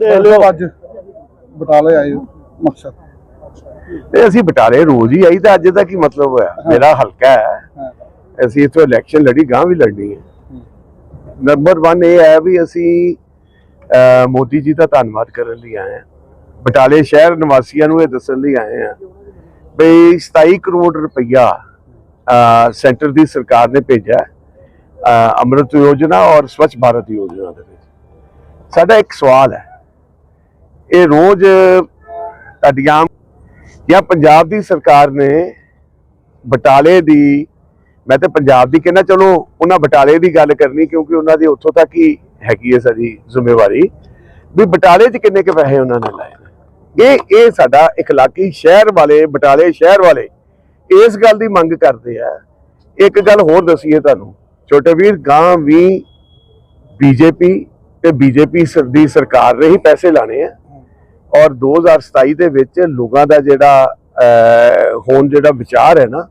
ਦੇਖ ਲਿਓ। ਅੱਜ ਬਟਾਲੇ ਆਏ ਹੋ, ਮਕਸਦ। ਤੇ ਅਸੀਂ ਬਟਾਲੇ ਰੋਜ਼ ਹੀ ਆਈ ਤਾਂ ਅੱਜ ਦਾ ਕੀ ਮਤਲਬ ਹੋਇਆ? ਮੇਰਾ ਹਲਕਾ ਹੈ। ਅਸੀਂ ਇੱਥੋਂ ਇਲੈਕਸ਼ਨ ਲੜੀ ਗਾਂ ਵੀ ਲੜਨੀ ਹੈ। ਨੰਬਰ 1 ਇਹ ਹੈ ਵੀ ਅਸੀਂ ਮੋਦੀ ਜੀ ਦਾ ਧੰਨਵਾਦ ਕਰਨ ਲਈ ਆਏ ਹਾਂ। ਬਟਾਲੇ ਸ਼ਹਿਰ ਨਿਵਾਸੀਆਂ ਨੂੰ ਇਹ ਦੱਸਣ ਲਈ ਆਏ ਹਾਂ ਵੀ 27 ਕਰੋੜ ਰੁਪਈਆ ਸੈਂਟਰ ਦੀ ਸਰਕਾਰ ਨੇ ਭੇਜਿਆ ਅੰਮ੍ਰਿਤ ਯੋਜਨਾ ਔਰ ਸਵੱਛ ਭਾਰਤ ਯੋਜਨਾ ਦੇ ਵਿੱਚ। ਸਾਡਾ ਇੱਕ ਸਵਾਲ ਹੈ ਇਹ ਰੋਜ਼ ਤੁਹਾਡੀਆਂ ਜਾਂ ਪੰਜਾਬ ਦੀ ਸਰਕਾਰ ਨੇ ਬਟਾਲੇ ਦੀ, ਮੈਂ ਤੇ ਪੰਜਾਬ ਦੀ ਕਹਿੰਦਾ ਚਲੋ ਉਹਨਾਂ ਬਟਾਲੇ ਦੀ ਗੱਲ ਕਰਨੀ ਕਿਉਂਕਿ ਉਹਨਾਂ ਦੀ ਉੱਥੋਂ ਤੱਕ ਹੀ ਹੈਗੀ ਹੈ ਸਾਡੀ ਜ਼ਿੰਮੇਵਾਰੀ। ਵੀ ਬਟਾਲੇ 'ਚ ਕਿੰਨੇ ਕੁ ਪੈਸੇ ਉਹਨਾਂ ਨੇ ਲਾਏ ਨੇ। ਇਹ ਇਹ ਸਾਡਾ ਇਖਲਾਕੀ ਸ਼ਹਿਰ ਵਾਲੇ, ਬਟਾਲੇ ਸ਼ਹਿਰ ਵਾਲੇ ਇਸ ਗੱਲ ਦੀ ਮੰਗ ਕਰਦੇ ਆ। ਇੱਕ ਗੱਲ ਹੋਰ ਦਸੀਏ ਤੁਹਾਨੂੰ ਛੋਟੇ ਵੀਰ ਗਾਂ ਵੀ ਬੀਜੇਪੀ ਤੇ ਬੀਜੇਪੀ ਦੀ ਸਰਕਾਰ ਨੇ ਹੀ ਪੈਸੇ ਲਾਣੇ ਆ। ਔਰ 2027 ਦੇ ਵਿੱਚ ਲੋਕਾਂ ਦਾ ਜਿਹੜਾ ਅਹ, ਜਿਹੜਾ ਵਿਚਾਰ ਹੈ ਨਾ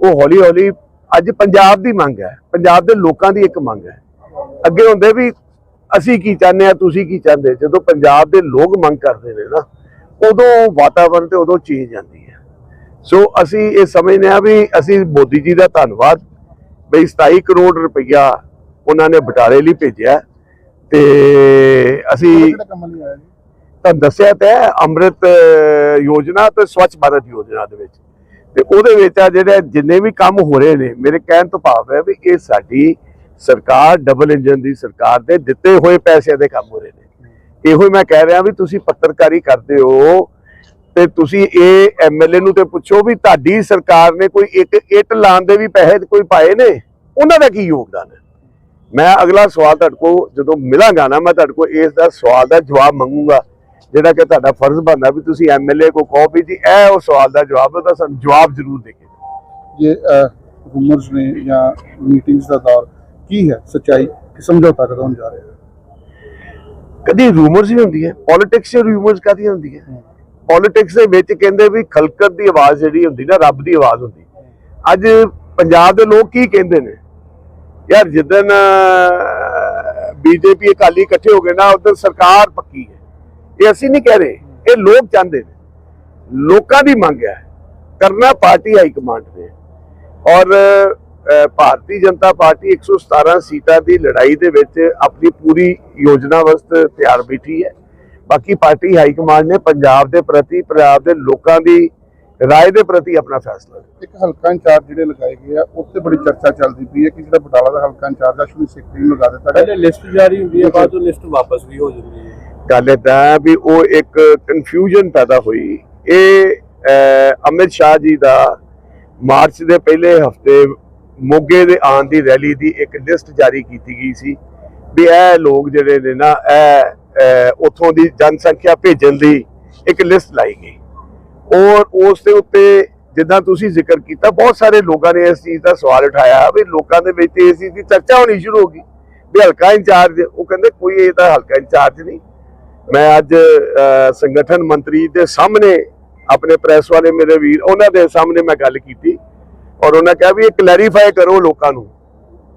ਉਹ ਹੌਲੀ ਹੌਲੀ ਅੱਜ ਪੰਜਾਬ ਦੀ ਮੰਗ ਹੈ। ਪੰਜਾਬ ਦੇ ਲੋਕਾਂ ਦੀ ਇੱਕ ਮੰਗ ਹੈ। ਅੱਗੇ ਹੁੰਦੇ ਵੀ ਅਸੀਂ ਕੀ ਚਾਹੁੰਦੇ ਆ ਤੁਸੀਂ ਕੀ ਚਾਹੁੰਦੇ ਜਦੋਂ ਪੰਜਾਬ ਦੇ ਲੋਕ ਮੰਗ ਕਰਦੇ ਨੇ ਨਾ ਉਦੋਂ ਵਾਤਾਵਰਣ ਤੇ ਉਦੋਂ ਚੇਂਜ ਆਉਂਦੀ ਹੈ। ਸੋ ਅਸੀਂ ਇਹ ਸਮਝਦੇ ਆ ਵੀ ਅਸੀਂ ਮੋਦੀ ਜੀ ਦਾ ਧੰਨਵਾਦ ਬਈ 27 ਕਰੋੜ ਰੁਪਈਆ ਉਹਨਾਂ ਨੇ ਬਟਾਲੇ ਲਈ ਭੇਜਿਆ। ਤੇ ਅਸੀਂ ਤਾਂ ਦੱਸਿਆ ਤਾਂ ਅੰਮ੍ਰਿਤ ਯੋਜਨਾ ਤੇ ਸਵੱਛ ਭਾਰਤ ਯੋਜਨਾ ਦੇ ਵਿੱਚ। ਤੇ ਉਹਦੇ ਵਿੱਚ ਆ ਜਿਹੜੇ ਜਿੰਨੇ ਵੀ ਕੰਮ ਹੋ ਰਹੇ ਨੇ, ਮੇਰੇ ਕਹਿਣ ਤੋਂ ਭਾਵ ਹੈ ਵੀ ਇਹ ਸਾਡੀ ਸਰਕਾਰ ਡਬਲ ਇੰਜਨ ਦੀ ਸਰਕਾਰ ਦੇ ਦਿੱਤੇ ਹੋਏ ਪੈਸੇ ਦੇ ਕੰਮ ਹੋ ਰਹੇ ਨੇ। ਇਹੋ ਹੀ ਮੈਂ ਕਹਿ ਰਿਹਾ ਵੀ ਤੁਸੀਂ ਪੱਤਰਕਾਰੀ ਕਰਦੇ ਹੋ ਤੇ ਤੁਸੀਂ ਇਹ ਐਮਐਲਏ ਨੂੰ ਤੇ ਪੁੱਛੋ ਵੀ ਤੁਹਾਡੀ ਸਰਕਾਰ ਨੇ ਕੋਈ ਇੱਕ ਇੱਟ ਲਾਉਣ ਦੇ ਵੀ ਪੈਸੇ ਕੋਈ ਪਾਏ ਨੇ? ਉਹਨਾਂ ਦਾ ਕੀ ਯੋਗਦਾਨ ਹੈ? ਮੈਂ ਅਗਲਾ ਸਵਾਲ ਤੁਹਾਡੇ ਕੋਲ ਜਦੋਂ ਮਿਲਾਂਗਾ ਨਾ, ਮੈਂ ਤੁਹਾਡੇ ਕੋਲ ਇਸ ਦਾ ਸਵਾਲ ਦਾ ਜਵਾਬ ਮੰਗੂਗਾ। ਜਿਹੜਾ ਕਿ ਤੁਹਾਡਾ ਫਰਜ਼ ਬਣਦਾ ਵੀ ਤੁਸੀਂ ਐਮਐਲਏ ਕੋ ਕਹੋ ਵੀ ਜੀ ਇਹ ਉਹ ਸਵਾਲ ਦਾ ਜਵਾਬ ਹੈ ਤਾਂ ਸਾਨੂੰ ਜਵਾਬ ਜ਼ਰੂਰ ਦੇ ਕੇ ਰੂਮਰਸ ਨੇ ਜਾਂ ਮੀਟਿੰਗਸ ਦਾ ਦੌਰ ਕੀ ਹੈ ਸੱਚਾਈ? ਕਿ ਸਮਝੌਤਾ ਕਦੋਂ ਜਾ ਰਿਹਾ? ਕਦੀ ਰੂਮਰਸ ਹੀ ਹੁੰਦੀ ਹੈ ਪੋਲਿਟਿਕਸ 'ਚ ਰੂਮਰਸ ਕਾਦੀ ਹੁੰਦੀ ਹੈ। ਪੋਲਿਟਿਕਸ ਦੇ ਵਿੱਚ ਕਹਿੰਦੇ ਵੀ ਖਲਕਤ ਦੀ ਆਵਾਜ਼ ਜਿਹੜੀ ਹੁੰਦੀ ਨਾ ਰੱਬ ਦੀ ਆਵਾਜ਼ ਹੁੰਦੀ। ਅੱਜ ਪੰਜਾਬ ਦੇ ਲੋਕ ਕੀ ਕਹਿੰਦੇ ਨੇ? ਯਾਰ ਜਿੱਦਨ ਬੀਜੇਪੀ ਅਕਾਲੀ ਇਕੱਠੇ ਹੋ ਗਏ ਨਾ ਉਧਰ ਸਰਕਾਰ ਪੱਕੀ ਹੈ। ਇਹ ਅਸੀਂ ਨਹੀਂ ਕਹਿ ਰਹੇ ਇਹ ਲੋਕ ਚਾਹੁੰਦੇ ਨੇ। ਲੋਕਾਂ ਦੀ ਮੰਗ ਹੈ ਕਰਨਾ ਪਾਰਟੀ ਹਾਈ ਕਮਾਂਡ ਨੇ ਔਰ ਭਾਰਤੀ ਜਨਤਾ ਪਾਰਟੀ 117 ਸੀਟਾਂ ਦੀ ਲੜਾਈ ਦੇ ਵਿੱਚ ਆਪਣੀ ਪੂਰੀ ਯੋਜਨਾ ਵਸਤ ਤਿਆਰ ਬੈਠੀ ਹੈ। ਬਾਕੀ ਪਾਰਟੀ ਹਾਈ ਕਮਾਂਡ ਨੇ ਪੰਜਾਬ ਦੇ ਪ੍ਰਤੀ ਪੰਜਾਬ ਦੇ ਲੋਕਾਂ ਦੀ ਰਾਏ ਦੇ ਪ੍ਰਤੀ ਆਪਣਾ ਫੈਸਲਾ। ਇੱਕ ਹਲਕਾ ਇੰਚਾਰਜ ਜਿਹੜੇ ਲਗਾਏ ਗਏ ਆ ਉੱਤੇ ਬੜੀ ਚਰਚਾ ਚੱਲਦੀ ਪਈ ਹੈ ਕਿ ਜਿਹੜਾ ਬਟਾਲਾ ਦਾ ਹਲਕਾ ਇੰਚਾਰਜ ਆ ਸ਼ੁਰੂ ਸਿੱਖ ਨੂੰ ਲਗਾ ਦਿੱਤਾ ਗਿਆ। ਪਹਿਲੇ ਲਿਸਟ ਜਾਰੀ ਹੁੰਦੀ ਹੈ ਬਾਅਦ ਚੋਂ ਲਿਸਟ ਵਾਪਸ ਵੀ ਹੋ ਜਾਂਦੀ ਹੈ। ਗੱਲ ਏਦਾਂ ਵੀ ਉਹ ਇੱਕ ਕਨਫਿਊਜ਼ਨ ਪੈਦਾ ਹੋਈ। ਇਹ ਅਮਿਤ ਸ਼ਾਹ ਜੀ ਦਾ ਮਾਰਚ ਦੇ ਪਹਿਲੇ ਹਫ਼ਤੇ ਮੋਗੇ ਦੇ ਆਉਣ ਦੀ ਰੈਲੀ ਦੀ ਇੱਕ ਲਿਸਟ ਜਾਰੀ ਕੀਤੀ ਗਈ ਸੀ ਵੀ ਇਹ ਲੋਕ ਜਿਹੜੇ ਨੇ ਨਾ, ਇਹ ਉਥੋਂ ਦੀ ਜਨਸੰਖਿਆ ਭੇਜਣ ਦੀ ਇੱਕ ਲਿਸਟ ਲਾਈ ਗਈ। ਔਰ ਉਸ ਦੇ ਉੱਤੇ ਜਿੱਦਾਂ ਤੁਸੀਂ ਜ਼ਿਕਰ ਕੀਤਾ, ਬਹੁਤ ਸਾਰੇ ਲੋਕਾਂ ਨੇ ਇਸ ਚੀਜ਼ ਦਾ ਸਵਾਲ ਉਠਾਇਆ ਵੀ ਲੋਕਾਂ ਦੇ ਵਿੱਚ ਇਸ ਚੀਜ਼ ਦੀ ਚਰਚਾ ਹੋਣੀ ਸ਼ੁਰੂ ਹੋ ਗਈ ਵੀ ਹਲਕਾ ਇੰਚਾਰਜ, ਉਹ ਕਹਿੰਦੇ ਕੋਈ ਇਹ ਤਾਂ ਹਲਕਾ ਇੰਚਾਰਜ ਨਹੀਂ। ਮੈਂ ਅੱਜ ਸੰਗਠਨ ਮੰਤਰੀ ਦੇ ਸਾਹਮਣੇ ਆਪਣੇ ਪ੍ਰੈਸ ਵਾਲੇ ਮੇਰੇ ਵੀਰ ਉਹਨਾਂ ਦੇ ਸਾਹਮਣੇ ਮੈਂ ਗੱਲ ਕੀਤੀ ਔਰ ਉਹਨਾਂ ਕਿਹਾ ਵੀ ਇਹ ਕਲੈਰੀਫਾਈ ਕਰੋ ਲੋਕਾਂ ਨੂੰ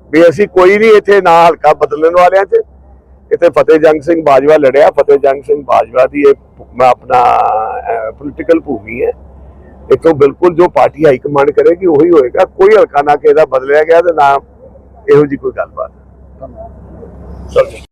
ਵੀ ਅਸੀਂ ਕੋਈ ਨਹੀਂ ਇੱਥੇ ਨਾ ਹਲਕਾ ਬਦਲਣ ਵਾਲਿਆਂ 'ਚ ਇੱਥੇ ਫਤਿਹ ਜੰਗ ਸਿੰਘ ਬਾਜਵਾ ਲੜਿਆ ਫਤਿਹ ਜੰਗ ਸਿੰਘ ਬਾਜਵਾ ਦੀ ਇਹ ਮੈਂ ਆਪਣਾ ਪੋਲੀਟੀਕਲ ਭੂਮੀ ਹੈ। ਇਥੋਂ ਬਿਲਕੁਲ ਜੋ ਪਾਰਟੀ ਹਾਈ ਕਮਾਂਡ ਕਰੇਗੀ ਉਹੀ ਹੋਏਗਾ ਕੋਈ ਹਲਕਾ ਨਾ ਕਿਸੇ ਦਾ ਬਦਲਿਆ ਗਿਆ ਤੇ ਨਾ ਇਹੋ ਜੀ ਕੋਈ ਗੱਲਬਾਤ। ਚਲੋ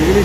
Sevgili